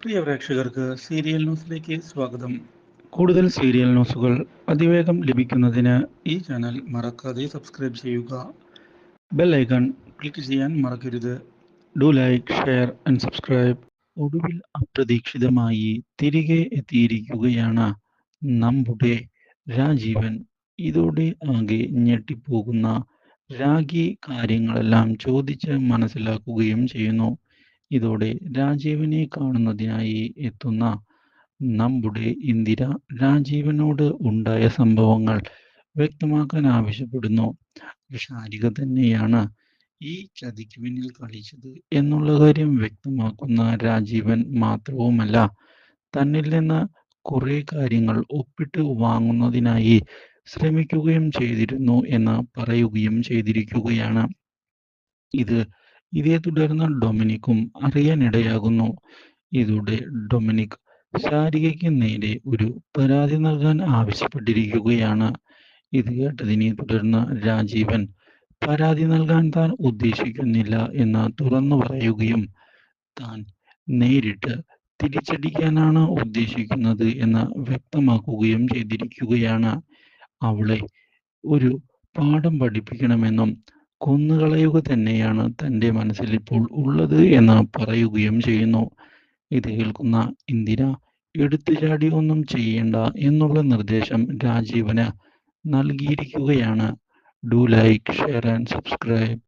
പ്രിയ പ്രേക്ഷകർക്ക് സീരിയൽ ന്യൂസിലേക്ക് സ്വാഗതം. കൂടുതൽ സീരിയൽ ന്യൂസുകൾ അതിവേഗം ലഭിക്കുന്നതിന് ഈ ചാനൽ മറക്കാതെ സബ്സ്ക്രൈബ് ചെയ്യുക. ബെൽ ഐക്കൺ ക്ലിക്ക് ചെയ്യാൻ മറക്കരുത്. Do like share and subscribe. ഒടുവിൽ അപ്രതീക്ഷിതമായി തിരികെ എത്തിയിരിക്കുകയാണ് നമ്മുടെ രാജീവൻ. ഇതോടെ ആകെ ഞെട്ടിപ്പോകുന്ന രാഗി കാര്യങ്ങളെല്ലാം ചോദിച്ച് മനസ്സിലാക്കുകയും ചെയ്യുന്നു. ഇതോടെ രാജീവനെ കാണുന്നതിനായി എത്തുന്ന നമ്മുടെ ഇന്ദിര രാജീവനോട് ഉണ്ടായ സംഭവങ്ങൾ വ്യക്തമാക്കാൻ ആവശ്യപ്പെടുന്നു. വിഷാരിക തന്നെയാണ് ഈ ചതിക്ക് പിന്നിൽ കളിച്ചത് എന്നുള്ള കാര്യം വ്യക്തമാക്കുന്ന രാജീവൻ മാത്രവുമല്ല തന്നിൽ നിന്ന് കുറെ കാര്യങ്ങൾ ഒപ്പിട്ട് വാങ്ങുന്നതിനായി ശ്രമിക്കുകയും ചെയ്തിരുന്നു എന്ന് പറയുകയും ചെയ്തിരിക്കുകയാണ്. ഇത് ഇതേ തുടർന്ന് ഡൊമിനിക്കും അറിയാനിടയാകുന്നു. ഇതോടെ ഡൊമിനിക് ശാരികയ്ക്ക് നേരെ ഒരു പരാതി നൽകാൻ ആവശ്യപ്പെട്ടിരിക്കുകയാണ്. ഇത് കേട്ടതിനെ തുടർന്ന് രാജീവൻ പരാതി നൽകാൻ താൻ ഉദ്ദേശിക്കുന്നില്ല എന്ന് തുറന്നു പറയുകയും താൻ നേരിട്ട് തിരിച്ചടിക്കാനാണ് ഉദ്ദേശിക്കുന്നത് എന്ന് വ്യക്തമാക്കുകയും ചെയ്തിരിക്കുകയാണ്. അവളെ ഒരു പാഠം പഠിപ്പിക്കണമെന്നും കൊന്നുകളയുക തന്നെയാണ് തന്റെ മനസ്സിൽ ഇപ്പോൾ ഉള്ളത് എന്ന് പറയുകയും ചെയ്യുന്നു. ഇത് കേൾക്കുന്ന ഇന്ദിര എടുത്തുചാടി ഒന്നും ചെയ്യേണ്ട എന്നുള്ള നിർദ്ദേശം രാജീവന് നൽകിയിരിക്കുകയാണ്. Do like share and subscribe